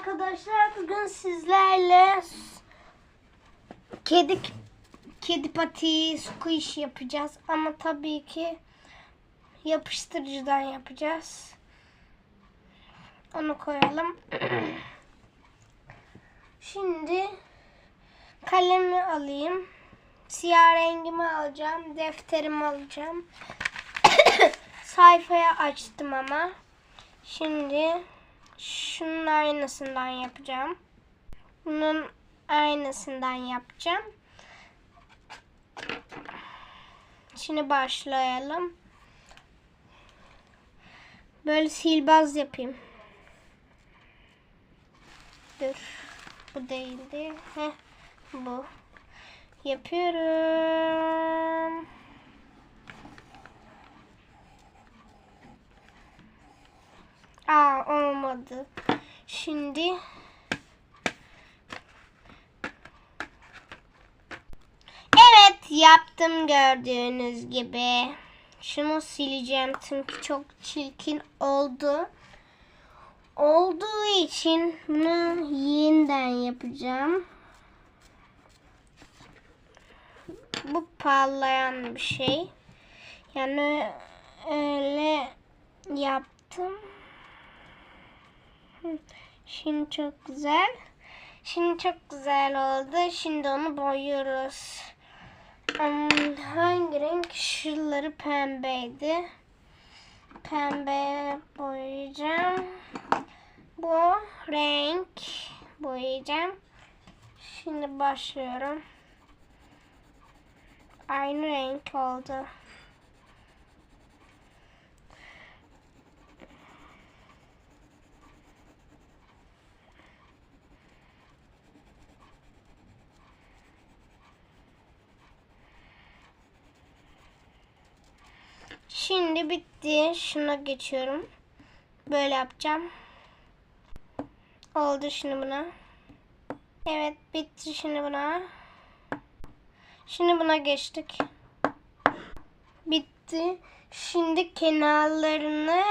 arkadaşlar. Bugün sizlerle kedi kedi patiği squish yapacağız. Ama tabii ki yapıştırıcıdan yapacağız. Onu koyalım. Şimdi kalemi alayım. Siyah rengimi alacağım. Defterimi alacağım. Sayfaya açtım ama. Şimdi şunun aynısından yapacağım. Bunun aynısından yapacağım. Şimdi başlayalım. Böyle silbaz yapayım. Dur. Bu değildi. Heh, bu. Yapıyorum. Aa olmadı. Şimdi Evet yaptım gördüğünüz gibi. Şunu sileceğim çünkü çok çirkin oldu. Olduğu için bunu yeniden yapacağım. Bu parlayan bir şey. Yani öyle yaptım. Şimdi çok güzel. Şimdi çok güzel oldu. Şimdi onu boyuyoruz. Hmm, hangi renk? Şuraları pembeydi. Pembe boyayacağım. Bu renk boyayacağım. Şimdi başlıyorum. Aynı renk oldu. Şimdi bitti. Şuna geçiyorum. Böyle yapacağım. Oldu şimdi buna. Evet bitti şimdi buna. Şimdi buna geçtik. Bitti. Şimdi kenarlarını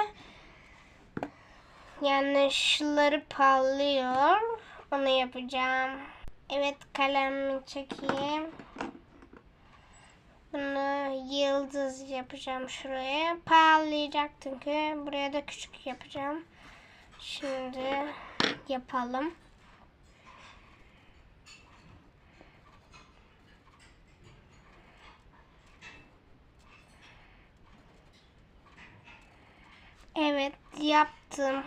yani şunları parlıyor. Onu yapacağım. Evet kalemimi çekeyim. Yıldız yapacağım şuraya. Parlayacak çünkü. Buraya da küçük yapacağım. Şimdi yapalım. Evet yaptım.